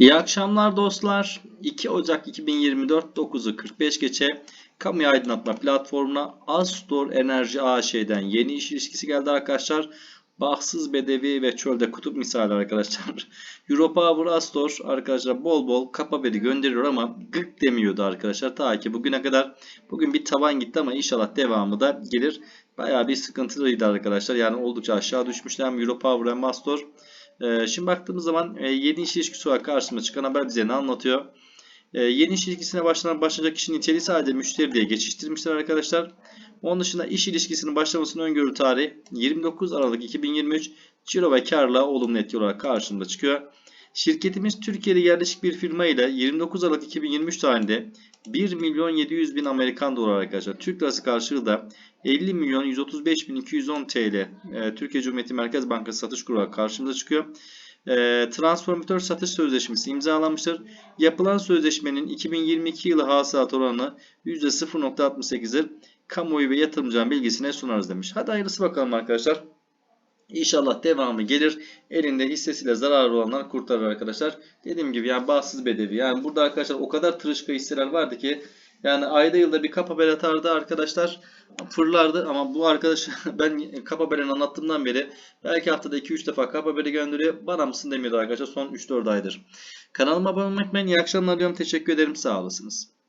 İyi akşamlar dostlar. 2 Ocak 2024 9'u 45 geçe Kamu Aydınlatma Platformu'na Astor Enerji AŞ'den yeni iş ilişkisi geldi arkadaşlar. Bahtsız Bedevi ve Çölde Kutup misali arkadaşlar. Europower Astor arkadaşlar bol bol kap haberi gönderiyor ama gık demiyordu arkadaşlar. Ta ki bugüne kadar bugün bir tavan gitti ama inşallah devamı da gelir. Bayağı bir sıkıntılıydı arkadaşlar. Yani oldukça aşağı düşmüşler hem Europower hem Astor. Ee, şimdi baktığımız zaman e, yeni iş ilişkisi olarak karşımıza çıkan haber bize ne anlatıyor? Ee, yeni iş ilişkisine başlanan başlayacak kişinin niteliği sadece müşteri diye geçiştirmişler arkadaşlar. Onun dışında iş ilişkisinin başlamasının öngörü tarihi 29 Aralık 2023 ciro ve karla olumlu etki olarak karşımıza çıkıyor. Şirketimiz Türkiye'de yerleşik bir firma ile 29 Aralık 2023 tarihinde 1 milyon 700 bin Amerikan dolar arkadaşlar. Türk lirası karşılığı da 50 milyon 135 bin 210 TL e, Türkiye Cumhuriyeti Merkez Bankası satış kuru karşımıza çıkıyor. E, transformatör satış sözleşmesi imzalanmıştır. Yapılan sözleşmenin 2022 yılı hasılat oranı %0.68'dir. Kamuoyu ve yatırımcıların bilgisine sunarız demiş. Hadi hayırlısı bakalım arkadaşlar. İnşallah devamı gelir. Elinde hissesiyle zararlı olanlar kurtarır arkadaşlar. Dediğim gibi yani bağımsız bedevi. Yani burada arkadaşlar o kadar tırışka hisseler vardı ki yani ayda yılda bir kap haber atardı arkadaşlar. Fırlardı ama bu arkadaş ben kap haberini anlattığımdan beri belki haftada 2-3 defa kap haberi gönderiyor. Bana mısın demiyordu arkadaşlar son 3-4 aydır. Kanalıma abone olmayı unutmayın. İyi akşamlar diyorum. Teşekkür ederim. Sağ olasınız.